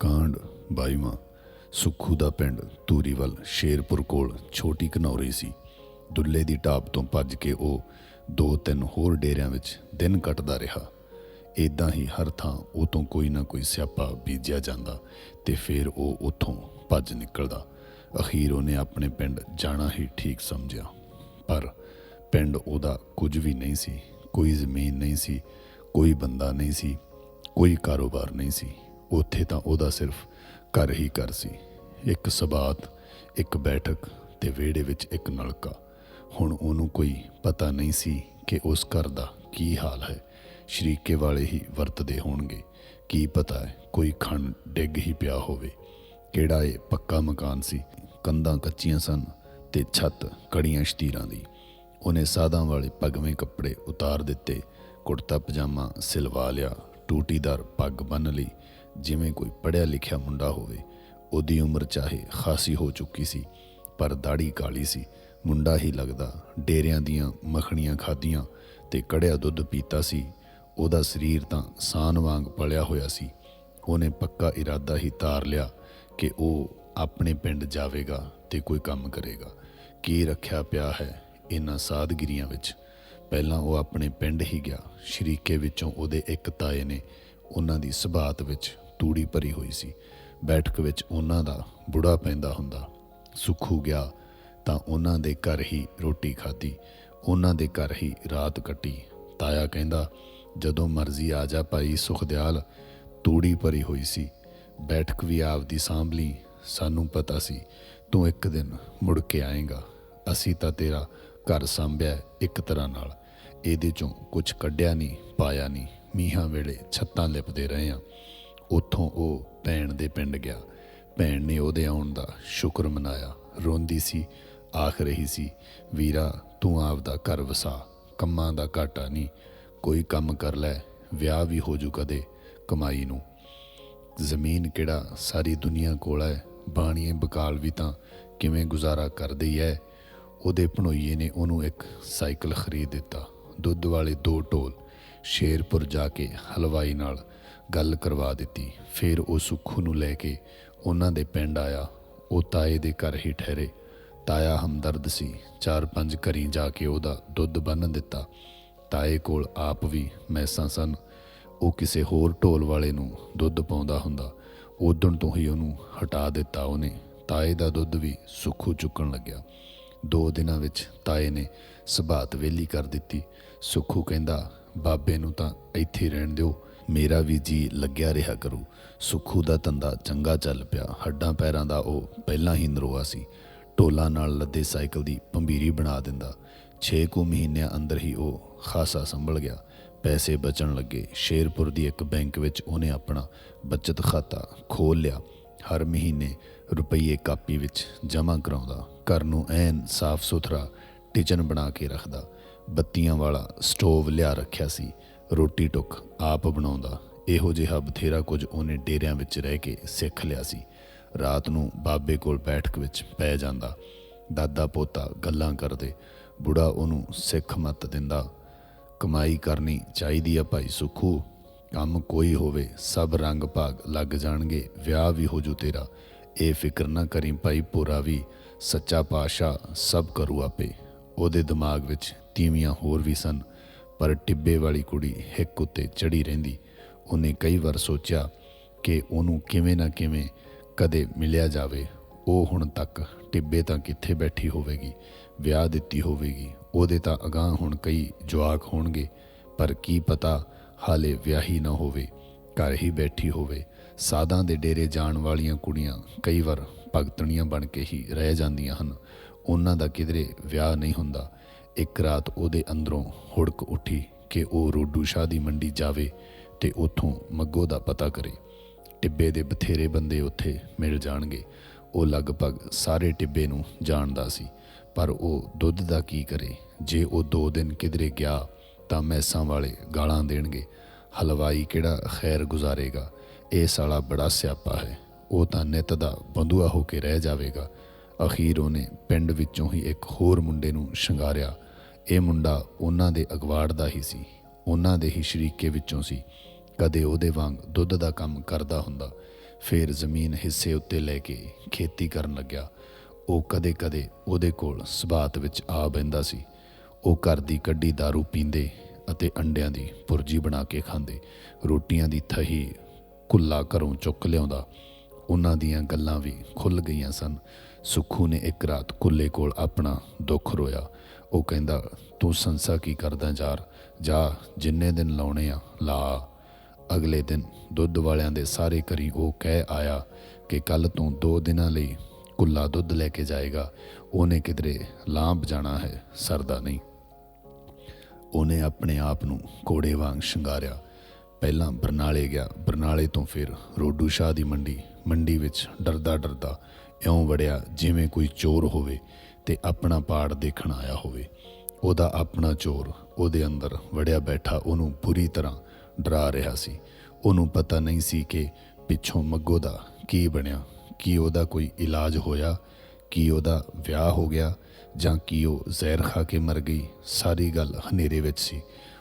ਕਾਂਡ, ਬਾਈਵਾਂ ਸੁੱਖੂ ਦਾ ਪਿੰਡ ਤੂਰੀਵਲ ਸ਼ੇਰਪੁਰ ਕੋਲ ਛੋਟੀ ਘਨੌਰੀ ਸੀ। ਦੁੱਲੇ ਦੀ ਢਾਬ ਤੋਂ ਭੱਜ ਕੇ ਉਹ ਦੋ ਤਿੰਨ ਹੋਰ ਡੇਰਿਆਂ ਵਿੱਚ ਦਿਨ ਕੱਟਦਾ ਰਿਹਾ। ਇਦਾਂ ਹੀ ਹਰ ਥਾਂ ਉਹ ਤੋਂ ਕੋਈ ਨਾ ਕੋਈ ਸਿਆਪਾ ਬੀਜਿਆ ਜਾਂਦਾ ਤੇ ਫਿਰ ਉਹ ਉੱਥੋਂ ਭੱਜ ਨਿਕਲਦਾ। ਅਖੀਰ ਉਹਨੇ ਆਪਣੇ ਪਿੰਡ ਜਾਣਾ ਹੀ ਠੀਕ ਸਮਝਿਆ। ਪਰ ਪਿੰਡ ਉਹਦਾ ਕੁਝ ਵੀ ਨਹੀਂ ਸੀ, ਕੋਈ ਜ਼ਮੀਨ ਨਹੀਂ ਸੀ, ਕੋਈ ਬੰਦਾ ਨਹੀਂ ਸੀ, ਕੋਈ ਕਾਰੋਬਾਰ ਨਹੀਂ ਸੀ। ਉੱਥੇ ਤਾਂ ਉਹਦਾ ਸਿਰਫ ਘਰ ਹੀ ਘਰ ਸੀ। ਇੱਕ ਸਬਾਤ, ਇੱਕ ਬੈਠਕ ਤੇ ਵਿਹੜੇ ਵਿੱਚ ਇੱਕ ਨਲਕਾ। ਹੁਣ ਉਹਨੂੰ ਕੋਈ ਪਤਾ ਨਹੀਂ ਸੀ ਕਿ ਉਸ ਘਰ ਦਾ ਕੀ ਹਾਲ ਹੈ। ਸ਼ਰੀਕੇ ਵਾਲੇ ਹੀ ਵਰਤਦੇ ਹੋਣਗੇ। ਕੀ ਪਤਾ ਹੈ, ਕੋਈ ਖਣ ਡਿੱਗ ਹੀ ਪਿਆ ਹੋਵੇ। ਕਿਹੜਾ ਇਹ ਪੱਕਾ ਮਕਾਨ ਸੀ? ਕੰਧਾਂ ਕੱਚੀਆਂ ਸਨ ਤੇ ਛੱਤ ਕੜੀਆਂ ਸ਼ਤੀਰਾਂ ਦੀ। ਉਹਨੇ ਸਾਦਾਂ ਵਾਲੇ ਪਗਵੇਂ ਕੱਪੜੇ ਉਤਾਰ ਦਿੱਤੇ ਕੁੜਤਾ ਪਜਾਮਾ ਸਿਲਵਾ ਲਿਆ, ਟੂਟੀਦਾਰ ਪੱਗ ਬੰਨ ਲਈ। ਜਿਵੇਂ ਕੋਈ ਪੜਿਆ ਲਿਖਿਆ ਮੁੰਡਾ ਹੋਵੇ, ਉਹਦੀ ਉਮਰ ਚਾਹੇ ਖਾਸੀ ਹੋ ਚੁੱਕੀ ਸੀ, ਪਰ ਦਾੜੀ ਕਾਲੀ ਸੀ। ਮੁੰਡਾ ਹੀ ਲੱਗਦਾ ਡੇਰਿਆਂ ਦੀਆਂ ਮੱਖਣੀਆਂ ਖਾਧੀਆਂ ਤੇ ਕੜਿਆ ਦੁੱਧ ਪੀਤਾ ਸੀ। ਉਹਦਾ ਸਰੀਰ ਤਾਂ ਸਾਨ ਵਾਂਗ ਪਲਿਆ ਹੋਇਆ ਸੀ। ਉਹਨੇ ਪੱਕਾ ਇਰਾਦਾ ਹੀ ਤਾਰ ਲਿਆ ਕਿ ਉਹ ਆਪਣੇ ਪਿੰਡ ਜਾਵੇਗਾ ਤੇ ਕੋਈ ਕੰਮ ਕਰੇਗਾ। ਕੀ ਰੱਖਿਆ ਪਿਆ ਹੈ ਇਹਨਾਂ ਸਾਦਗਿਰੀਆਂ ਵਿੱਚ? ਪਹਿਲਾਂ ਉਹ ਆਪਣੇ ਪਿੰਡ ਹੀ ਗਿਆ। ਸ਼ਰੀਕੇ ਵਿੱਚੋਂ ਉਹਦੇ ਇੱਕ ਤਾਏ ਨੇ ਉਹਨਾਂ ਦੀ ਸਬਾਤ ਵਿੱਚ ਤੂੜੀ ਭਰੀ ਹੋਈ ਸੀ। ਬੈਠਕ ਵਿੱਚ ਉਹਨਾਂ ਦਾ ਬੁੜਾ ਪੈਂਦਾ ਹੁੰਦਾ। ਸੁੱਖੂ ਗਿਆ ਤਾਂ ਉਹਨਾਂ ਦੇ ਘਰ ਹੀ ਰੋਟੀ ਖਾਧੀ। ਉਹਨਾਂ ਦੇ ਘਰ ਹੀ ਰਾਤ ਕੱਟੀ। ਤਾਇਆ ਕਹਿੰਦਾ, ਜਦੋਂ ਮਰਜ਼ੀ ਆ ਜਾ ਭਾਈ ਸੁਖਦਿਆਲ, ਤੂੜੀ ਭਰੀ ਹੋਈ ਸੀ। ਬੈਠਕ ਵੀ ਆਪਦੀ ਸਾਂਭਲੀ ਸਾਨੂੰ ਪਤਾ ਸੀ, ਤੂੰ ਇੱਕ ਦਿਨ ਮੁੜ ਕੇ ਆਏਗਾ। ਅਸੀਂ ਤਾਂ ਤੇਰਾ ਘਰ ਸੰਭਿਆ ਇੱਕ ਤਰ੍ਹਾਂ ਨਾਲ। ਇਹਦੇ ਚੋਂ ਕੁਝ ਕੱਢਿਆ ਨਹੀਂ, ਪਾਇਆ ਨਹੀਂ। ਮੀਹਾਂ ਵੇਲੇ ਛੱਤਾਂ ਲਿਪਦੇ ਰਹੇ ਆ। ਉੱਥੋਂ ਉਹ ਭੈਣ ਦੇ ਪਿੰਡ ਗਿਆ। ਭੈਣ ਨੇ ਉਹਦੇ ਆਉਣ ਦਾ ਸ਼ੁਕਰ ਮਨਾਇਆ। ਰੋਂਦੀ ਸੀ, ਆਖ ਰਹੀ ਸੀ, ਵੀਰਾ, ਤੂੰ ਆਪਦਾ ਘਰ ਵਸਾ, ਕੰਮਾਂ ਦਾ ਘਾਟਾ ਨਹੀਂ, ਕੋਈ ਕੰਮ ਕਰ ਲੈ, ਵਿਆਹ ਵੀ ਹੋ ਜੂ ਕਦੇ, ਕਮਾਈ ਨੂੰ। ਜ਼ਮੀਨ ਕਿਹੜਾ ਸਾਰੀ ਦੁਨੀਆ ਕੋਲ ਹੈ, ਬਾਣੀਏ ਬਕਾਲ ਵੀ ਤਾਂ ਕਿਵੇਂ ਗੁਜ਼ਾਰਾ ਕਰਦੀ ਹੀ ਐ ਉਹਦੇ ਭਣੋਈਏ ਨੇ ਉਹਨੂੰ ਇੱਕ ਸਾਈਕਲ ਖਰੀਦ ਦਿੱਤਾ। ਦੁੱਧ ਵਾਲੇ ਦੋ ਢੋਲ, ਸ਼ੇਰਪੁਰ ਜਾ ਕੇ ਹਲਵਾਈ ਨਾਲ ਗੱਲ ਕਰਵਾ ਦਿੱਤੀ। ਫਿਰ ਉਹ ਸੁੱਖੂ ਨੂੰ ਲੈ ਕੇ ਉਹਨਾਂ ਦੇ ਪਿੰਡ ਆਇਆ। ਉਹ ਤਾਏ ਦੇ ਘਰ ਹੀ ਠਹਿਰੇ। ਤਾਇਆ ਹਮਦਰਦ ਸੀ। ਚਾਰ ਪੰਜ ਘਰੀ ਜਾ ਕੇ ਉਹਦਾ ਦੁੱਧ ਬੰਨ ਦਿੱਤਾ। ਤਾਏ ਕੋਲ ਆਪ ਵੀ ਮੈਸਾਂ ਸਨ। ਉਹ ਕਿਸੇ ਹੋਰ ਢੋਲ ਵਾਲੇ ਨੂੰ ਦੁੱਧ ਪਾਉਂਦਾ ਹੁੰਦਾ। ਉਦੋਂ ਤੋਂ ਹੀ ਉਹਨੂੰ ਹਟਾ ਦਿੱਤਾ ਉਹਨੇ। ਤਾਏ ਦਾ ਦੁੱਧ ਵੀ ਸੁੱਖੂ ਚੁੱਕਣ ਲੱਗਿਆ। ਦੋ ਦਿਨਾਂ ਵਿੱਚ ਤਾਏ ਨੇ ਸਬਾਤ ਵੇਲੀ ਕਰ ਦਿੱਤੀ। ਸੁੱਖੂ ਕਹਿੰਦਾ, ਬਾਬੇ ਨੂੰ ਤਾਂ ਇੱਥੇ ਰਹਿਣ ਦਿਓ। ਮੇਰਾ ਵੀ ਜੀ ਲੱਗਿਆ ਰਿਹਾ ਕਰੂ। ਸੁੱਖੂ ਦਾ ਧੰਦਾ ਚੰਗਾ ਚੱਲ ਪਿਆ। ਹੱਡਾਂ ਪੈਰਾਂ ਦਾ ਉਹ ਪਹਿਲਾਂ ਹੀ ਨਰੋਆ ਸੀ। ਢੋਲਾਂ ਨਾਲ ਲੱਦੇ ਸਾਈਕਲ ਦੀ ਪੰਬੀਰੀ ਬਣਾ ਦਿੰਦਾ। 6 ਕੁ ਮਹੀਨਿਆਂ ਅੰਦਰ ਹੀ ਉਹ ਖਾਸਾ ਸੰਭਲ ਗਿਆ। ਪੈਸੇ ਬਚਣ ਲੱਗੇ। ਸ਼ੇਰਪੁਰ ਦੀ ਇੱਕ ਬੈਂਕ ਵਿੱਚ ਉਹਨੇ ਆਪਣਾ ਬਚਤ ਖਾਤਾ ਖੋਲ ਲਿਆ। ਹਰ ਮਹੀਨੇ ਰੁਪਈਏ ਕਾਪੀ ਵਿੱਚ ਜਮ੍ਹਾਂ ਕਰਾਉਂਦਾ। ਘਰ ਨੂੰ ਐਨ ਸਾਫ਼ ਸੁਥਰਾ ਟਿਚਨ ਬਣਾ ਕੇ ਰੱਖਦਾ। ਬੱਤੀਆਂ ਵਾਲਾ ਸਟੋਵ ਲਿਆ ਰੱਖਿਆ ਸੀ। ਰੋਟੀ ਟੁੱਕ ਆਪ ਬਣਾਉਂਦਾ। ਇਹੋ ਜਿਹਾ ਬਥੇਰਾ ਕੁਝ ਉਹਨੇ ਡੇਰਿਆਂ ਵਿੱਚ ਰਹਿ ਕੇ ਸਿੱਖ ਲਿਆ ਸੀ। ਰਾਤ ਨੂੰ ਬਾਬੇ ਕੋਲ ਬੈਠਕ ਵਿੱਚ ਪੈ ਜਾਂਦਾ। ਦਾਦਾ ਪੋਤਾ ਗੱਲਾਂ ਕਰਦੇ। ਬੁੜਾ ਉਹਨੂੰ ਸਿੱਖ ਮੱਤ ਦਿੰਦਾ। ਕਮਾਈ ਕਰਨੀ ਚਾਹੀਦੀ ਆ ਭਾਈ ਸੁਖੂ। ਕੰਮ ਕੋਈ ਹੋਵੇ, ਸਭ ਰੰਗ ਭਾਗ ਲੱਗ ਜਾਣਗੇ, ਵਿਆਹ ਵੀ ਹੋ ਜੂ ਤੇਰਾ। ਇਹ ਫਿਕਰ ਨਾ ਕਰੀ ਭਾਈ ਪੂਰਾ ਵੀ, ਸੱਚਾ ਪਾਸ਼ਾ ਸਭ ਕਰੂ ਆਪੇ। ਉਹਦੇ ਦਿਮਾਗ ਵਿੱਚ ਤੀਵੀਆਂ ਹੋਰ ਵੀ ਸਨ। ਪਰ ਟਿੱਬੇ ਵਾਲੀ ਕੁੜੀ ਹਿੱਕ ਉੱਤੇ ਚੜੀ ਰਹਿੰਦੀ। ਉਹਨੇ ਕਈ ਵਾਰ ਸੋਚਿਆ ਕਿ ਉਹਨੂੰ ਕਿਵੇਂ ਨਾ ਕਿਵੇਂ ਕਦੇ ਮਿਲਿਆ ਜਾਵੇ। ਉਹ ਹੁਣ ਤੱਕ ਟਿੱਬੇ ਤਾਂ ਕਿੱਥੇ ਬੈਠੀ ਹੋਵੇਗੀ, ਵਿਆਹ ਦਿੱਤੀ ਹੋਵੇਗੀ। ਉਹਦੇ ਤਾਂ ਅਗਾਹ ਹੁਣ ਕਈ ਜਵਾਕ ਹੋਣਗੇ, ਪਰ ਕੀ ਪਤਾ ਹਾਲੇ ਵਿਆਹੀ ਨਾ ਹੋਵੇ, ਘਰ ਹੀ ਬੈਠੀ ਹੋਵੇ। ਸਾਧਾਂ ਦੇ ਡੇਰੇ ਜਾਣ ਵਾਲੀਆਂ ਕੁੜੀਆਂ ਕਈ ਵਾਰ ਭਗਤਣੀਆਂ ਬਣ ਕੇ ਹੀ ਰਹਿ ਜਾਂਦੀਆਂ ਹਨ। ਉਹਨਾਂ ਦਾ ਕਿਧਰੇ ਵਿਆਹ ਨਹੀਂ ਹੁੰਦਾ। ਇੱਕ ਰਾਤ ਉਹਦੇ ਅੰਦਰੋਂ ਹੁੜਕ ਉੱਠੀ ਕਿ ਉਹ ਰੋਡੂ ਸ਼ਾਹ ਦੀ ਮੰਡੀ ਜਾਵੇ ਤੇ ਉੱਥੋਂ ਮੱਗੋ ਦਾ ਪਤਾ ਕਰੇ। ਟਿੱਬੇ ਦੇ ਬਥੇਰੇ ਬੰਦੇ ਉੱਥੇ ਮਿਲ ਜਾਣਗੇ। ਉਹ ਲਗਭਗ ਸਾਰੇ ਟਿੱਬੇ ਨੂੰ ਜਾਣਦਾ ਸੀ, ਪਰ ਉਹ ਦੁੱਧ ਦਾ ਕੀ ਕਰੇ? ਜੇ ਉਹ ਦੋ ਦਿਨ ਕਿਧਰੇ ਗਿਆ ਤਾਂ ਮੈਸਾਂ ਵਾਲੇ ਗਾਲਾਂ ਦੇਣਗੇ। ਹਲਵਾਈ ਕਿਹੜਾ ਖੈਰ ਗੁਜ਼ਾਰੇਗਾ? ਇਹ ਸਾਲਾ ਬੜਾ ਸਿਆਪਾ ਹੈ। ਉਹ ਤਾਂ ਨਿਤ ਦਾ ਬੰਦੂਆ ਹੋ ਕੇ ਰਹਿ ਜਾਵੇਗਾ। ਅਖੀਰ ਉਹਨੇ ਪਿੰਡ ਵਿੱਚੋਂ ਹੀ ਇੱਕ ਹੋਰ ਮੁੰਡੇ ਨੂੰ ਸ਼ਿੰਗਾਰਿਆ। ਇਹ ਮੁੰਡਾ ਉਹਨਾਂ ਦੇ ਅਗਵਾੜ ਦਾ ਹੀ ਸੀ। ਉਹਨਾਂ ਦੇ ਹੀ ਸ਼ਰੀਕੇ ਵਿੱਚੋਂ ਸੀ। ਕਦੇ ਉਹਦੇ ਵਾਂਗ ਦੁੱਧ ਦਾ ਕੰਮ ਕਰਦਾ ਹੁੰਦਾ। ਫੇਰ ਜ਼ਮੀਨ ਹਿੱਸੇ ਉੱਤੇ ਲੈ ਕੇ ਖੇਤੀ ਕਰਨ ਲੱਗਿਆ। ਉਹ ਕਦੇ-ਕਦੇ ਉਹਦੇ ਕੋਲ ਸਬਾਤ ਵਿੱਚ ਆ ਬੈੰਦਾ ਸੀ। ਉਹ ਘਰ ਦੀ ਕੱਢੀ दारू ਪੀਂਦੇ ਅਤੇ ਅੰਡਿਆਂ ਦੀ ਪੁਰਜੀ ਬਣਾ ਕੇ ਖਾਂਦੇ। ਰੋਟੀਆਂ ਦੀ ਥਹੀ ਕੁੱਲਾ ਘਰੋਂ ਚੁੱਕ ਲਿਆਉਂਦਾ। ਉਹਨਾਂ ਦੀਆਂ ਗੱਲਾਂ ਵੀ ਖੁੱਲ ਗਈਆਂ ਸਨ। ਸੁੱਖੂ ਨੇ ਇੱਕ ਰਾਤ ਕੁੱਲੇ ਕੋਲ ਆਪਣਾ ਦੁੱਖ ਰੋਇਆ। ਉਹ ਕਹਿੰਦਾ, ਤੂੰ ਸੰਸਾ ਕੀ ਕਰਦਾ ਯਾਰ? ਜਾ, ਜਿੰਨੇ ਦਿਨ ਲਾਉਣੇ ਆ, ਲਾ। ਅਗਲੇ ਦਿਨ ਦੁੱਧ ਵਾਲਿਆਂ ਦੇ ਸਾਰੇ ਕਰੀ ਉਹ ਕਹਿ ਆਇਆ ਕਿ ਕੱਲ ਤੋਂ 2 ਦਿਨਾਂ ਲਈ ਕੁੱਲਾ ਦੁੱਧ ਲੈ ਕੇ ਜਾਏਗਾ। ਉਹਨੇ ਕਿਧਰੇ ਲਾਂਭ ਜਾਣਾ ਹੈ, ਸਰਦਾ ਨਹੀਂ। ਉਹਨੇ ਆਪਣੇ ਆਪ ਨੂੰ ਕੋੜੇ ਵਾਂਗ ਸ਼ਿੰਗਾਰਿਆ। ਪਹਿਲਾਂ ਬਰਨਾਲੇ ਗਿਆ। ਬਰਨਾਲੇ ਤੋਂ ਫਿਰ ਰੋਡੂ ਸ਼ਾਹ ਦੀ ਮੰਡੀ। ਮੰਡੀ ਵਿੱਚ ਡਰਦਾ ਡਰਦਾ ਇਉਂ ਵੜਿਆ ਜਿਵੇਂ ਕੋਈ ਚੋਰ ਹੋਵੇ ਤੇ ਆਪਣਾ ਪਾੜ ਦੇਖਣ ਆਇਆ ਹੋਵੇ। ਉਹਦਾ ਆਪਣਾ ਚੋਰ ਉਹਦੇ ਅੰਦਰ ਵੜਿਆ ਬੈਠਾ ਉਹਨੂੰ ਬੁਰੀ ਤਰ੍ਹਾਂ ਡਰਾ ਰਿਹਾ ਸੀ। ਉਹਨੂੰ ਪਤਾ ਨਹੀਂ ਸੀ ਕਿ ਪਿੱਛੋਂ ਮੱਗੋ ਦਾ ਕੀ ਬਣਿਆ, ਕੀ ਉਹਦਾ ਕੋਈ ਇਲਾਜ ਹੋਇਆ, ਕੀ ਉਹਦਾ ਵਿਆਹ ਹੋ ਗਿਆ ਜਾਂ ਕੀ ਉਹ ਜ਼ਹਿਰ ਖਾ ਕੇ ਮਰ ਗਈ, ਸਾਰੀ ਗੱਲ ਹਨੇਰੇ ਵਿੱਚ ਸੀ।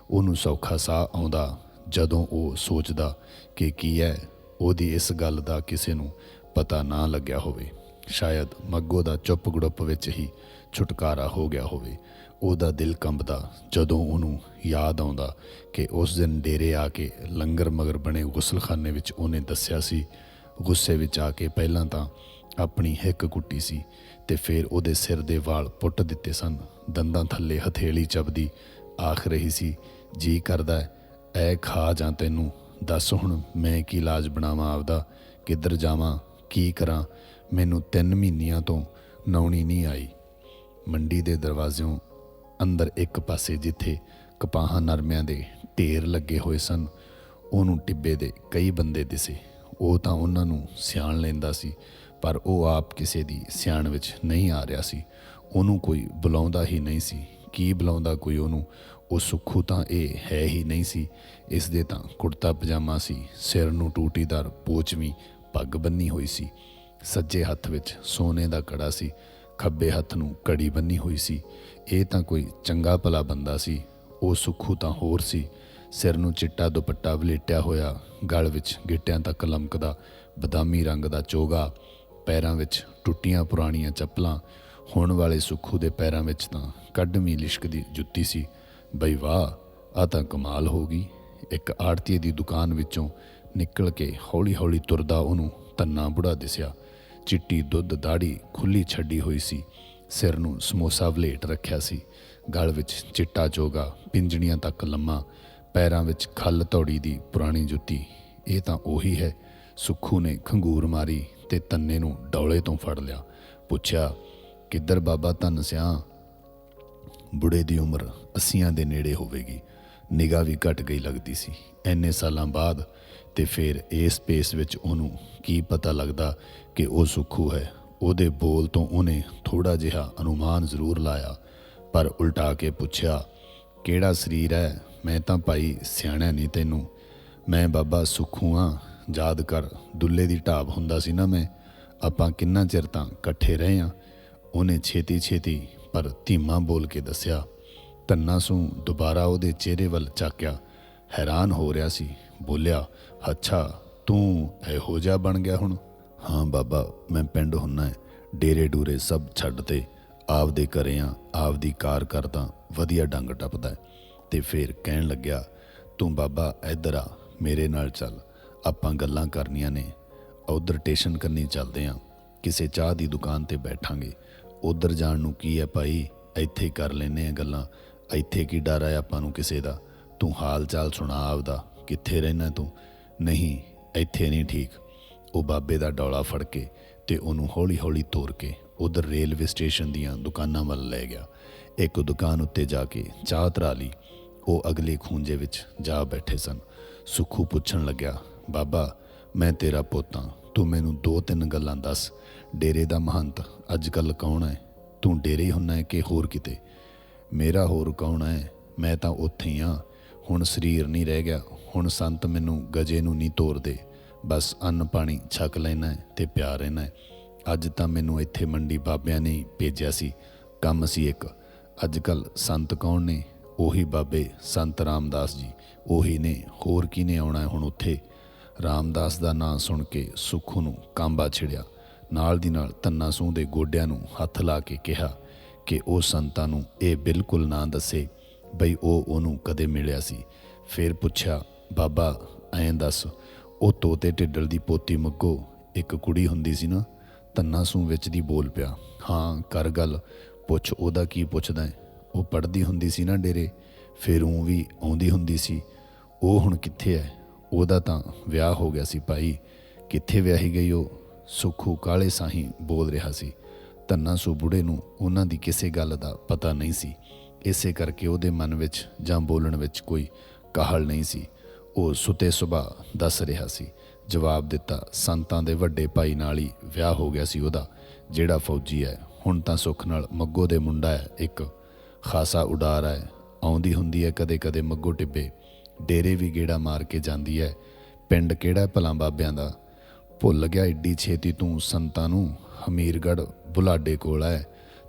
ਉਹਨੂੰ ਸੌਖਾ ਸਾਹ ਆਉਂਦਾ ਜਦੋਂ ਉਹ ਸੋਚਦਾ ਕਿ ਕੀ ਹੈ, ਉਹਦੀ ਇਸ ਗੱਲ ਦਾ ਕਿਸੇ ਨੂੰ ਪਤਾ ਨਾ ਲੱਗਿਆ ਹੋਵੇ। ਸ਼ਾਇਦ ਮੱਗੋ ਦਾ ਚੁੱਪ ਗੜੁੱਪ ਵਿੱਚ ਹੀ ਛੁਟਕਾਰਾ ਹੋ ਗਿਆ ਹੋਵੇ। ਉਹਦਾ ਦਿਲ ਕੰਬਦਾ ਜਦੋਂ ਉਹਨੂੰ ਯਾਦ ਆਉਂਦਾ ਕਿ ਉਸ ਦਿਨ ਡੇਰੇ ਆ ਕੇ ਲੰਗਰ ਮਗਰ ਬਣੇ ਗੁਸਲਖਾਨੇ ਵਿੱਚ ਉਹਨੇ ਦੱਸਿਆ ਸੀ ਗੁੱਸੇ ਵਿੱਚ ਆ ਕੇ ਪਹਿਲਾਂ ਤਾਂ ਆਪਣੀ ਹਿੱਕ ਕੁੱਟੀ ਸੀ ਤੇ ਫਿਰ ਉਹਦੇ ਸਿਰ ਦੇ ਵਾਲ ਪੁੱਟ ਦਿੱਤੇ ਸਨ। ਦੰਦਾਂ ਥੱਲੇ ਹਥੇਲੀ ਚਬਦੀ ਆਖ ਰਹੀ ਸੀ ਜੀ ਕਰਦਾ ਹੈ, ਐ ਖਾ ਜਾਂ ਤੈਨੂੰ? ਦੱਸ ਹੁਣ ਮੈਂ ਕੀ ਇਲਾਜ ਬਣਾਵਾਂ ਆਪਦਾ? ਕਿੱਧਰ ਜਾਵਾਂ? ਕੀ ਕਰਾਂ? ਮੈਨੂੰ 3 ਮਹੀਨਿਆਂ ਤੋਂ ਨੌਣੀ ਨਹੀਂ ਆਈ। ਮੰਡੀ ਦੇ ਦਰਵਾਜ਼ਿਓਂ ਅੰਦਰ ਇੱਕ ਪਾਸੇ ਜਿੱਥੇ ਕਪਾਹਾਂ ਨਰਮਿਆਂ ਦੇ ਢੇਰ ਲੱਗੇ ਹੋਏ ਸਨ, ਉਹਨੂੰ ਟਿੱਬੇ ਦੇ ਕਈ ਬੰਦੇ ਦਿਸੇ। ਉਹ ਤਾਂ ਉਹਨਾਂ ਨੂੰ ਸਿਆਣ ਲੈਂਦਾ ਸੀ, ਪਰ ਉਹ ਆਪ ਕਿਸੇ ਦੀ ਸਿਆਣ ਵਿੱਚ ਨਹੀਂ ਆ ਰਿਹਾ ਸੀ। ਉਹਨੂੰ ਕੋਈ ਬੁਲਾਉਂਦਾ ਹੀ ਨਹੀਂ ਸੀ। ਕੀ ਬੁਲਾਉਂਦਾ ਕੋਈ ਉਹਨੂੰ? ਉਹ ਸੁੱਖੂ ਤਾਂ ਇਹ ਹੈ ਹੀ ਨਹੀਂ ਸੀ। ਇਸ ਦੇ ਤਾਂ ਕੁੜਤਾ ਪਜਾਮਾ ਸੀ, ਸਿਰ ਨੂੰ ਟੂਟੀਦਾਰ ਪੋਚਵੀਂ ਪੱਗ ਬੰਨੀ ਹੋਈ ਸੀ। ਸੱਜੇ ਹੱਥ ਵਿੱਚ ਸੋਨੇ ਦਾ ਕੜਾ ਸੀ, ਖੱਬੇ ਹੱਥ ਨੂੰ ਕੜੀ ਬੰਨੀ ਹੋਈ ਸੀ। ਇਹ ਤਾਂ ਕੋਈ ਚੰਗਾ ਭਲਾ ਬੰਦਾ ਸੀ, ਉਹ ਸੁੱਖੂ ਤਾਂ ਹੋਰ ਸੀ। ਸਿਰ ਨੂੰ ਚਿੱਟਾ ਦੁਪੱਟਾ ਵਲੇਟਿਆ ਹੋਇਆ, ਗਲ ਵਿੱਚ ਗਿੱਟਿਆਂ ਤੱਕ ਲਮਕਦਾ, ਬਦਾਮੀ ਰੰਗ ਦਾ ਚੋਗਾ, ਪੈਰਾਂ ਵਿੱਚ ਟੁੱਟੀਆਂ ਪੁਰਾਣੀਆਂ ਚੱਪਲਾਂ, ਹੁਣ ਵਾਲੇ ਸੁੱਖੂ ਦੇ ਪੈਰਾਂ ਵਿੱਚ ਤਾਂ ਕੱਢਵੀਂ ਲਿਸ਼ਕਦੀ ਜੁੱਤੀ ਸੀ। ਬਈ ਵਾਹ ਆ ਤਾਂ ਕਮਾਲ ਹੋ ਗਈ। ਇੱਕ ਆੜਤੀ ਦੀ ਦੁਕਾਨ ਵਿੱਚੋਂ ਨਿਕਲ ਕੇ ਹੌਲੀ-ਹੌਲੀ ਤੁਰਦਾ ਉਹਨੂੰ ਤੰਨਾ ਬੁੜਾ ਦਿਸਿਆ। ਚਿੱਟੀ ਦੁੱਧ ਦਾੜੀ ਖੁੱਲੀ ਛੱਡੀ ਹੋਈ ਸੀ। ਸਿਰ ਨੂੰ ਸਮੋਸਾ ਵਲੇਟ ਰੱਖਿਆ ਸੀ। ਗਲ ਵਿੱਚ ਚਿੱਟਾ ਚੋਗਾ, ਪਿੰਜਣੀਆਂ ਤੱਕ ਲੰਮਾ, ਪੈਰਾਂ ਵਿੱਚ ਖੱਲ ਤੌੜੀ ਦੀ ਪੁਰਾਣੀ ਜੁੱਤੀ। ਇਹ ਤਾਂ ਉਹੀ ਹੈ। ਸੁੱਖੂ ਨੇ ਖੰਗੂਰ ਮਾਰੀ ਤੇ ਤੰਨੇ ਨੂੰ ਡੌਲੇ ਤੋਂ ਫੜ ਲਿਆ। ਪੁੱਛਿਆ, ਕਿੱਧਰ ਬਾਬਾ ਧੰਨ ਸਿਆ? ਬੁੜੇ ਦੀ ਉਮਰ 80 ਦੇ ਨੇੜੇ ਹੋਵੇਗੀ। ਨਿਗਾਹ ਵੀ ਘਟ ਗਈ ਲੱਗਦੀ ਸੀ। ਐਨੇ ਸਾਲਾਂ ਬਾਅਦ ਤੇ ਫਿਰ ਇਸ ਪੇਸ ਵਿੱਚ ਉਹਨੂੰ ਕੀ ਪਤਾ ਲੱਗਦਾ ਕਿ ਉਹ ਸੁੱਖੂ ਹੈ। ਉਹਦੇ ਬੋਲ ਤੋਂ ਉਹਨੇ ਥੋੜਾ ਜਿਹਾ ਅਨੁਮਾਨ ਜ਼ਰੂਰ ਲਾਇਆ, ਪਰ ਉਲਟਾ ਕੇ ਪੁੱਛਿਆ, ਕਿਹੜਾ ਸਰੀਰ ਹੈ? ਮੈਂ ਤਾਂ ਭਾਈ ਸਿਆਣਾ ਨਹੀਂ ਤੈਨੂੰ। ਮੈਂ ਬਾਬਾ ਸੁੱਖੂ ਆ ਯਾਦ ਕਰ, ਦੁੱਲੇ ਦੀ ਢਾਬ ਹੁੰਦਾ ਸੀ ਨਾ ਮੈਂ। ਆਪਾਂ ਕਿੰਨਾ ਚਿਰ ਤਾਂ ਇਕੱਠੇ ਰਹੇ ਆ ਉਹਨੇ ਛੇਤੀ ਛੇਤੀ ਪਰ ਧੀਮਾ ਬੋਲ ਕੇ ਦੱਸਿਆ ਤੰਨਾ ਸੂ, ਦੁਬਾਰਾ ਉਹਦੇ ਚਿਹਰੇ ਵੱਲ ਚਾਕਿਆ ਹੈਰਾਨ ਹੋ ਰਿਹਾ ਸੀ, ਬੋਲਿਆ, ਅੱਛਾ, ਤੂੰ ਇਹੋ ਜਿਹਾ ਬਣ ਗਿਆ ਹੁਣ? ਹਾਂ ਬਾਬਾ, ਮੈਂ ਪਿੰਡ ਹੁੰਨਾ ਡੇਰੇ ਡੂਰੇ ਸਭ ਛੱਡ ਤੇ, ਆਪਦੇ ਘਰੇ ਆ, ਆਪਦੀ ਕਾਰ ਕਰਦਾ, ਵਧੀਆ ਡੰਗ ਟੱਪਦਾ ਹੈ। ਤੇ ਫੇਰ ਕਹਿਣ ਲੱਗਿਆ, ਤੂੰ ਬਾਬਾ, ਇੱਧਰ ਆ, ਮੇਰੇ ਨਾਲ ਚੱਲ, ਆਪਾਂ ਗੱਲਾਂ ਕਰਨੀਆਂ ਨੇ। ਉਧਰ ਟੇਸ਼ਨ ਕਰਨੀ ਚੱਲਦੇ ਆ, ਕਿਸੇ ਚਾਹ ਦੀ ਦੁਕਾਨ ਤੇ ਬੈਠਾਂਗੇ। ਉਧਰ ਜਾਣ ਨੂੰ ਕੀ ਹੈ ਭਾਈ, ਇੱਥੇ ਕਰ ਲੈਨੇ ਆ ਗੱਲਾਂ। ਇੱਥੇ ਕੀ ਡਰ ਆ ਆਪਾਂ ਨੂੰ ਕਿਸੇ ਦਾ? ਤੂੰ ਹਾਲ ਚਾਲ ਸੁਣਾ ਆਪਦਾ, ਕਿੱਥੇ ਰਹਿਣਾ ਤੂੰ? ਨਹੀਂ, ਇੱਥੇ ਨਹੀਂ ਠੀਕ। ਉਹ ਬਾਬੇ ਦਾ ਡੌਲਾ ਫੜ ਕੇ ਤੇ ਉਹਨੂੰ ਹੌਲੀ-ਹੌਲੀ ਤੋਰ ਕੇ ਉਧਰ ਰੇਲਵੇ ਸਟੇਸ਼ਨ ਦੀਆਂ ਦੁਕਾਨਾਂ ਵੱਲ ਲੈ ਗਿਆ। ਇੱਕ ਦੁਕਾਨ ਉੱਤੇ ਜਾ ਕੇ ਚਾਹ ਤਰਾ ਲਈ। ਉਹ ਅਗਲੇ ਖੂੰਜੇ ਵਿੱਚ ਜਾ ਬੈਠੇ ਸਨ। ਸੁਖੂ ਪੁੱਛਣ ਲੱਗਿਆ, ਬਾਬਾ, ਮੈਂ ਤੇਰਾ ਪੋਤਾ ਤੂੰ ਮੈਨੂੰ ਦੋ ਤਿੰਨ ਗੱਲਾਂ ਦੱਸ। ਡੇਰੇ ਦਾ ਮਹੰਤ ਅੱਜ ਕੱਲ ਕੌਣ ਹੈ? ਤੂੰ ਡੇਰੇ ਹੀ ਹੁੰਨਾ ਹੈ ਕਿ ਹੋਰ ਕਿਤੇ? ਮੇਰਾ ਹੋਰ ਕੌਣ ਹੈ? ਮੈਂ ਤਾਂ ਉੱਥੇ ਹੀ ਆ। ਹੁਣ ਸਰੀਰ ਨਹੀਂ ਰਹਿ ਗਿਆ। ਹੁਣ ਸੰਤ ਮੈਨੂੰ ਗਜੇ ਨੂੰ ਨਹੀਂ ਤੋਰਦੇ ਬਸ ਅੰਨ ਪਾਣੀ ਛਕ ਲੈਣਾ ਹੈ ਤੇ ਪਿਆ ਰਹਿਣਾ ਅੱਜ ਤਾਂ ਮੈਨੂੰ ਇੱਥੇ ਮੰਡੀ ਬਾਬਿਆਂ ਨੇ ਭੇਜਿਆ ਸੀ। ਕੰਮ ਸੀ ਇੱਕ। ਅੱਜ ਕੱਲ ਸੰਤ ਕੌਣ ਨੇ? ਉਹੀ ਬਾਬੇ ਸੰਤ ਰਾਮਦਾਸ ਜੀ। ਉਹੀ ਨੇ। ਹੋਰ ਕੀ ਨੇ ਆਉਣਾ ਹੁਣ ਉੱਥੇ? ਰਾਮਦਾਸ ਦਾ ਨਾਂ ਸੁਣ ਕੇ ਸੁੱਖੂ ਨੂੰ ਕਾਂਬਾ ਛਿੜਿਆ। ਨਾਲ ਦੀ ਨਾਲ ਤੰਨਾ ਸੂਹ ਦੇ ਗੋਡਿਆਂ ਨੂੰ ਹੱਥ ਲਾ ਕੇ ਕਿਹਾ ਕਿ ਉਹ ਸੰਤਾਂ ਨੂੰ ਇਹ ਬਿਲਕੁਲ ਨਾ ਦੱਸੇ ਬਈ ਉਹ ਉਹਨੂੰ ਕਦੇ ਮਿਲਿਆ ਸੀ। ਫਿਰ ਪੁੱਛਿਆ, ਬਾਬਾ, ਐਂ ਦੱਸ, ਉਹ ਤੋਤੇ ਢਿੱਡਲ ਦੀ ਪੋਤੀ ਮੱਗੋ ਇੱਕ ਕੁੜੀ ਹੁੰਦੀ ਸੀ ਨਾ, ਤੰਨਾ ਸੂਹ ਵਿੱਚ ਦੀ ਬੋਲ ਪਿਆ। ਹਾਂ, ਕਰ ਗੱਲ, ਪੁੱਛ ਉਹਦਾ ਕੀ ਪੁੱਛਦਾ ਹੈ ਉਹ ਪੜਦੀ ਹੁੰਦੀ ਸੀ ਨਾ ਡੇਰੇ, ਫਿਰ ਉਹ ਵੀ ਆਉਂਦੀ ਹੁੰਦੀ ਸੀ। ਉਹ ਹੁਣ ਕਿੱਥੇ ਹੈ ਉਹਦਾ ਤਾਂ ਵਿਆਹ ਹੋ ਗਿਆ ਸੀ ਭਾਈ। ਕਿੱਥੇ ਵਿਆਹੀ ਗਈ ਉਹ? ਸੁਖੂ ਕਾਲੇ ਸਾਹੀਂ ਬੋਲ ਰਿਹਾ ਸੀ। ਧੰਨਾ ਸੂ ਬੁੜੇ ਨੂੰ ਉਹਨਾਂ ਦੀ ਕਿਸੇ ਗੱਲ ਦਾ ਪਤਾ ਨਹੀਂ ਸੀ। ਇਸੇ ਕਰਕੇ ਉਹਦੇ ਮਨ ਵਿੱਚ ਜਾਂ ਬੋਲਣ ਵਿੱਚ ਕੋਈ ਕਾਹਲ ਨਹੀਂ ਸੀ। ਉਹ ਸੁਤੇ ਸੁਭਾ ਦੱਸ ਰਿਹਾ ਸੀ। ਜਵਾਬ ਦਿੱਤਾ, ਸੰਤਾਂ ਦੇ ਵੱਡੇ ਭਾਈ ਨਾਲ ਹੀ ਵਿਆਹ ਹੋ ਗਿਆ ਸੀ ਉਹਦਾ। ਜਿਹੜਾ ਫੌਜੀ ਹੈ, ਹੁਣ ਤਾਂ ਸੁੱਖ ਨਾਲ ਮੱਗੋ ਦੇ ਮੁੰਡਾ ਹੈ, ਇੱਕ ਖਾਸਾ ਉਡਾਰ ਹੈ। ਆਉਂਦੀ ਹੁੰਦੀ ਹੈ, ਕਦੇ-ਕਦੇ ਮੱਗੋ ਟਿੱਬੇ। ਡੇਰੇ ਵੀ ਗੇੜਾ ਮਾਰ ਕੇ ਜਾਂਦੀ ਹੈ। ਪਿੰਡ ਕਿਹੜਾ ਭਲਾ ਬਾਬਿਆਂ ਦਾ? ਭੁੱਲ ਗਿਆ ਏਡੀ ਛੇਤੀ ਤੂੰ ਸੰਤਾਂ ਨੂੰ। ਹਮੀਰਗੜ ਬੁਲਾਡੇ ਕੋਲ ਹੈ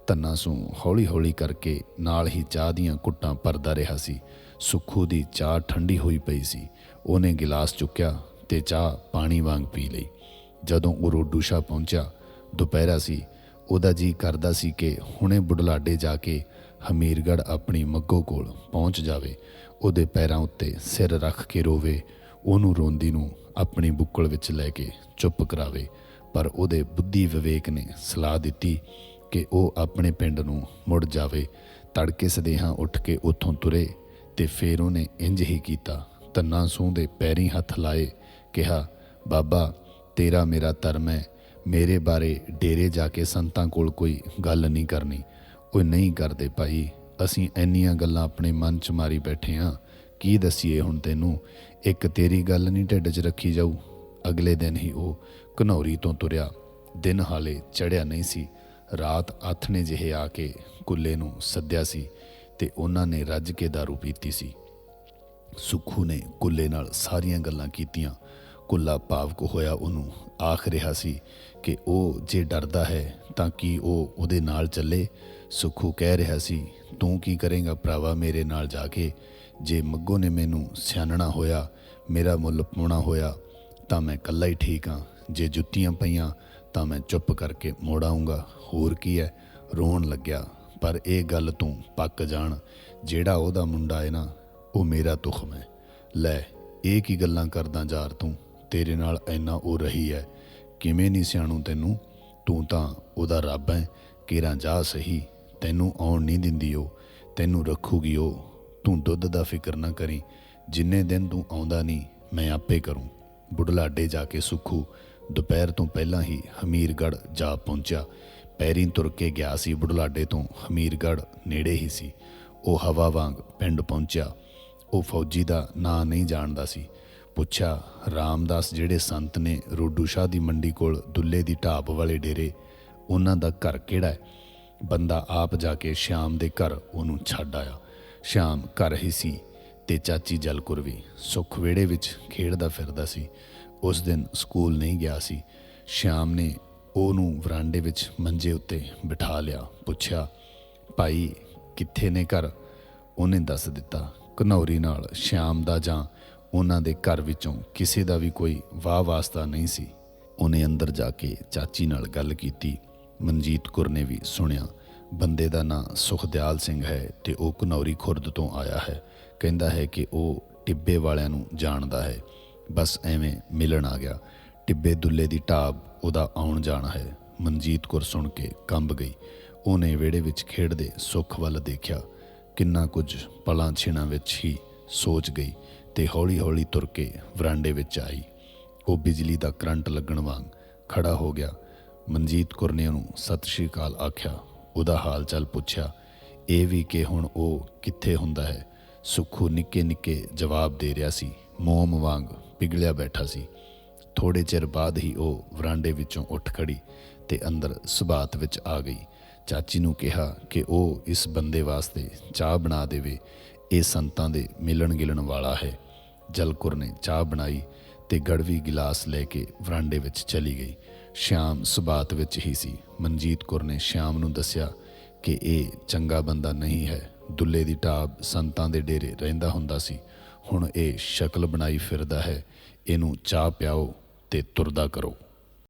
ਤੰਨਾ ਸੂ ਹੌਲੀ-ਹੌਲੀ ਕਰਕੇ ਨਾਲ ਹੀ ਚਾਹ ਦੀਆਂ ਕੁੱਟਾਂ ਭਰਦਾ ਰਿਹਾ ਸੀ। ਸੁੱਖੂ ਦੀ ਚਾਹ ਠੰਡੀ ਹੋਈ ਪਈ ਸੀ। ਉਹਨੇ ਗਿਲਾਸ ਚੁੱਕਿਆ ਤੇ ਚਾਹ ਪਾਣੀ ਵਾਂਗ ਪੀ ਲਈ। ਜਦੋਂ ਉਹ ਰੋਡੂਸ਼ਾ ਪਹੁੰਚਿਆ, ਦੁਪਹਿਰਾ ਸੀ। ਉਹਦਾ ਜੀ ਕਰਦਾ ਸੀ ਕਿ ਹੁਣੇ ਬੁਢਲਾਡੇ ਜਾ ਕੇ ਹਮੀਰਗੜ ਆਪਣੀ ਮੱਗੋ ਕੋਲ ਪਹੁੰਚ ਜਾਵੇ। ਉਹਦੇ ਪੈਰਾਂ ਉੱਤੇ ਸਿਰ ਰੱਖ ਕੇ ਰੋਵੇ। ਉਹਨੂੰ ਰੋਂਦੀ ਨੂੰ ਆਪਣੀ ਬੁੱਕਲ ਵਿੱਚ ਲੈ ਕੇ ਚੁੱਪ ਕਰਾਵੇ, ਪਰ ਉਹਦੇ ਬੁੱਧੀ ਵਿਵੇਕ ਨੇ ਸਲਾਹ ਦਿੱਤੀ ਕਿ ਉਹ ਆਪਣੇ ਪਿੰਡ ਨੂੰ ਮੁੜ ਜਾਵੇ। ਤੜਕੇ ਸਦੇਹਾਂ ਉੱਠ ਕੇ ਉੱਥੋਂ ਤੁਰੇ ਤੇ ਫੇਰ ਉਹਨੇ ਇੰਜ ਹੀ ਕੀਤਾ। ਤੰਨਾ ਸੂਹ ਦੇ ਪੈਰੀ ਹੱਥ ਲਾਏ, ਕਿਹਾ, ਬਾਬਾ, ਤੇਰਾ ਮੇਰਾ ਧਰਮ ਹੈ। ਮੇਰੇ ਬਾਰੇ ਡੇਰੇ ਜਾ ਕੇ ਸੰਤਾਂ ਕੋਲ ਕੋਈ ਗੱਲ ਨਹੀਂ ਕਰਨੀ। ਉਹ ਨਹੀਂ ਕਰਦੇ ਭਾਈ। ਅਸੀਂ ਇੰਨੀਆਂ ਗੱਲਾਂ ਆਪਣੇ ਮਨ 'ਚ ਮਾਰੀ ਬੈਠੇ ਆਂ। ਕੀ ਦਸੀਏ ਹੁਣ ਤੈਨੂੰ? ਇੱਕ ਤੇਰੀ ਗੱਲ ਨਹੀਂ ਢਿੱਡ 'ਚ ਰੱਖੀ ਜਾਊ। ਅਗਲੇ ਦਿਨ ਹੀ ਉਹ ਘਨੌਰੀ ਤੋਂ ਤੁਰਿਆ। ਦਿਨ ਹਾਲੇ ਚੜਿਆ ਨਹੀਂ ਸੀ। ਰਾਤ ਆਥਣੇ ਜਿਹੇ ਆ ਕੇ ਕੁੱਲੇ ਨੂੰ ਸੱਦਿਆ ਸੀ ਤੇ ਉਹਨਾਂ ਨੇ ਰੱਜ ਕੇ दारू ਪੀਤੀ ਸੀ। ਸੁੱਖੂ ਨੇ ਕੁੱਲੇ ਨਾਲ ਸਾਰੀਆਂ ਗੱਲਾਂ ਕੀਤੀਆਂ। ਕੁੱਲਾ ਭਾਵਕ ਹੋਇਆ ਉਹਨੂੰ ਆਖ ਰਿਹਾ ਸੀ ਕਿ ਉਹ ਜੇ ਡਰਦਾ ਹੈ ਤਾਂ ਕੀ ਉਹ ਉਹਦੇ ਨਾਲ ਚੱਲੇ? ਸੁੱਖੂ ਕਹਿ ਰਿਹਾ ਸੀ, ਤੂੰ ਕੀ ਕਰੇਂਗਾ ਭਰਾਵਾ ਮੇਰੇ ਨਾਲ ਜਾ ਕੇ? ਜੇ ਮੱਗੋ ਨੇ ਮੈਨੂੰ ਸਿਆਣਨਾ ਹੋਇਆ, ਮੇਰਾ ਮੁੱਲ ਪਾਉਣਾ ਹੋਇਆ, ਤਾਂ ਮੈਂ ਇਕੱਲਾ ਹੀ ਠੀਕ ਹਾਂ। ਜੇ ਜੁੱਤੀਆਂ ਪਈਆਂ, ਤਾਂ ਮੈਂ ਚੁੱਪ ਕਰਕੇ ਮੋੜ ਆਊਂਗਾ। ਹੋਰ ਕੀ ਹੈ ਰੋਣ ਲੱਗਿਆ। ਪਰ ਇਹ ਗੱਲ ਤੂੰ ਪੱਕ ਜਾਣ। ਜਿਹੜਾ ਉਹਦਾ ਮੁੰਡਾ ਹੈ ਨਾ, ਉਹ ਮੇਰਾ ਤੁਖਮ ਹੈ ਲੈ, ਇਹ ਕੀ ਗੱਲਾਂ ਕਰਦਾ ਯਾਰ ਤੂੰ? ਤੇਰੇ ਨਾਲ ਇੰਨਾ ਉਹ ਰਹੀ ਹੈ ਕਿਵੇਂ ਨਹੀਂ ਸਿਆਣੂ ਤੈਨੂੰ? ਤੂੰ ਤਾਂ ਉਹਦਾ ਰੱਬ ਹੈ ਕੇਰਾਂ ਜਾ ਸਹੀ। ਤੈਨੂੰ ਆਉਣ ਨਹੀਂ ਦਿੰਦੀ ਉਹ। ਤੈਨੂੰ ਰੱਖੂਗੀ ਉਹ। ਤੂੰ ਦੁੱਧ ਦਾ ਫਿਕਰ ਨਾ ਕਰੀ। ਜਿੰਨੇ ਦਿਨ ਤੂੰ ਆਉਂਦਾ ਨਹੀਂ, ਮੈਂ ਆਪੇ ਕਰੂੰ। ਬੁਢਲਾਡੇ ਜਾ ਕੇ ਸੁੱਖੂ। ਦੁਪਹਿਰ ਤੋਂ ਪਹਿਲਾਂ ਹੀ ਹਮੀਰਗੜ ਜਾ ਪਹੁੰਚਿਆ। ਪੈਰੀਂ ਤੁਰ ਕੇ ਗਿਆ ਸੀ ਬੁਢਲਾਡੇ ਤੋਂ। ਹਮੀਰਗੜ ਨੇੜੇ ਹੀ ਸੀ। ਉਹ ਹਵਾ ਵਾਂਗ ਪਿੰਡ ਪਹੁੰਚਿਆ। ਉਹ ਫੌਜੀ ਦਾ ਨਾਂ ਨਹੀਂ ਜਾਣਦਾ ਸੀ। ਪੁੱਛਿਆ, ਰਾਮਦਾਸ, ਜਿਹੜੇ ਸੰਤ ਨੇ ਰੋਡੂ ਸ਼ਾਹ ਦੀ ਮੰਡੀ ਕੋਲ ਦੁੱਲੇ ਦੀ ਢਾਬ ਵਾਲੇ ਡੇਰੇ, ਉਹਨਾਂ ਦਾ ਘਰ ਕਿਹੜਾ ਹੈ? ਬੰਦਾ ਆਪ ਜਾ ਕੇ ਸ਼ਾਮ ਦੇ ਘਰ ਉਹਨੂੰ ਛੱਡ ਆਇਆ। ਸ਼ਾਮ ਘਰ ਹੀ ਸੀ ਤੇ ਚਾਚੀ ਜਲਕੁਰ ਵੀ ਸੁੱਖ ਵਿਹੜੇ ਵਿੱਚ ਖੇਡਦਾ ਫਿਰਦਾ ਸੀ। ਉਸ ਦਿਨ ਸਕੂਲ ਨਹੀਂ ਗਿਆ ਸੀ। ਸ਼ਾਮ ਨੇ ਉਹਨੂੰ ਵਰਾਂਡੇ ਵਿੱਚ ਮੰਜੇ ਉੱਤੇ ਬਿਠਾ ਲਿਆ, ਪੁੱਛਿਆ, ਭਾਈ, ਕਿੱਥੇ ਨੇ ਘਰ? ਉਹਨੇ ਦੱਸ ਦਿੱਤਾ, ਘਨੌਰੀ ਨਾਲ ਸ਼ਾਮ ਦਾ ਜਾਂ ਉਹਨਾਂ ਦੇ ਘਰ ਵਿੱਚੋਂ ਕਿਸੇ ਦਾ ਵੀ ਕੋਈ ਵਾਹ ਵਾਸਤਾ ਨਹੀਂ ਸੀ। ਉਹਨੇ ਅੰਦਰ ਜਾ ਕੇ ਚਾਚੀ ਨਾਲ ਗੱਲ ਕੀਤੀ। ਮਨਜੀਤ ਕੌਰ ਨੇ ਵੀ ਸੁਣਿਆ ਬੰਦੇ ਦਾ ਨਾਂ ਸੁਖਦਿਆਲ ਸਿੰਘ ਹੈ ਤੇ ਉਹ ਕਨੌਰੀ ਖੁਰਦ ਤੋਂ ਆਇਆ ਹੈ। ਕਹਿੰਦਾ ਹੈ ਕਿ ਉਹ ਟਿੱਬੇ ਵਾਲਿਆਂ ਨੂੰ ਜਾਣਦਾ ਹੈ। ਬਸ ਐਵੇਂ ਮਿਲਣ ਆ ਗਿਆ। ਟਿੱਬੇ ਦੁੱਲੇ ਦੀ ਟਾਬ ਉਹਦਾ ਆਉਣ ਜਾਣਾ ਹੈ। ਮਨਜੀਤ ਕੁਰ ਸੁਣ ਕੇ ਕੰਬ ਗਈ। ਉਹਨੇ ਵਿਹੜੇ ਵਿੱਚ ਖੇਡਦੇ ਸੁੱਖ ਵੱਲ ਦੇਖਿਆ। ਕਿੰਨਾ ਕੁਝ ਪਲਾਂ ਛਿਣਾ ਵਿੱਚ ਹੀ ਸੋਚ ਗਈ ਤੇ ਹੌਲੀ-ਹੌਲੀ ਤੁਰ ਕੇ ਵਰਾਂਡੇ ਵਿੱਚ ਆਈ। ਉਹ ਬਿਜਲੀ ਦਾ ਕਰੰਟ ਲੱਗਣ ਵਾਂਗ ਖੜਾ ਹੋ ਗਿਆ। ਮਨਜੀਤ ਕੁਰ ਨੇ ਉਹਨੂੰ ਸਤਿ ਸ਼੍ਰੀ ਅਕਾਲ ਆਖਿਆ। ਉਹਦਾ ਹਾਲ ਚਾਲ ਪੁੱਛਿਆ। ਇਹ ਵੀ ਕਿ ਹੁਣ ਉਹ ਕਿੱਥੇ ਹੁੰਦਾ ਹੈ? ਸੁੱਖੂ ਨਿੱਕੇ ਨਿੱਕੇ ਜਵਾਬ ਦੇ ਰਿਹਾ ਸੀ। ਮੋਮ ਵਾਂਗ ਪਿਘਲਿਆ ਬੈਠਾ ਸੀ। ਥੋੜੇ ਚਿਰ ਬਾਅਦ ਹੀ ਉਹ ਵਰਾਂਡੇ ਵਿੱਚੋਂ ਉੱਠ ਖੜੀ ਤੇ ਅੰਦਰ ਸੁਬਾਤ ਵਿੱਚ ਆ ਗਈ। ਚਾਚੀ ਨੂੰ ਕਿਹਾ ਕਿ ਉਹ ਇਸ ਬੰਦੇ ਵਾਸਤੇ ਚਾਹ ਬਣਾ ਦੇਵੇ। ਇਹ ਸੰਤਾਂ ਦੇ ਮਿਲਣ ਗਿਲਣ ਵਾਲਾ ਹੈ। ਜਲਕੁਰ ਨੇ ਚਾਹ ਬਣਾਈ ਤੇ ਗੜਵੀ ਗਿਲਾਸ ਲੈ ਕੇ ਵਰਾਂਡੇ ਵਿੱਚ ਚਲੀ ਗਈ। ਸ਼ਾਮ ਸੁਬਾਤ ਵਿੱਚ ਹੀ ਸੀ। ਮਨਜੀਤ ਕੌਰ ਨੇ ਸ਼ਾਮ ਨੂੰ ਦੱਸਿਆ ਕਿ ਇਹ ਚੰਗਾ ਬੰਦਾ ਨਹੀਂ ਹੈ। ਦੁੱਲੇ ਦੀ ਢਾਬ ਸੰਤਾਂ ਦੇ ਡੇਰੇ ਰਹਿੰਦਾ ਹੁੰਦਾ ਸੀ। ਹੁਣ ਇਹ ਸ਼ਕਲ ਬਣਾਈ ਫਿਰਦਾ ਹੈ। ਇਹਨੂੰ ਚਾਹ ਪਿਆਓ ਤੇ ਤੁਰਦਾ ਕਰੋ।